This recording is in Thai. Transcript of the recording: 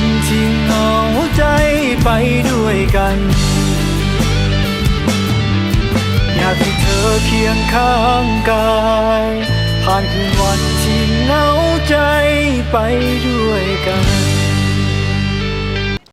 วันที่เหงาใจไปด้วยกัน อยากให้เธอเคียงข้างกาย ผ่านคืนวันที่เหงาใจไปด้วยกัน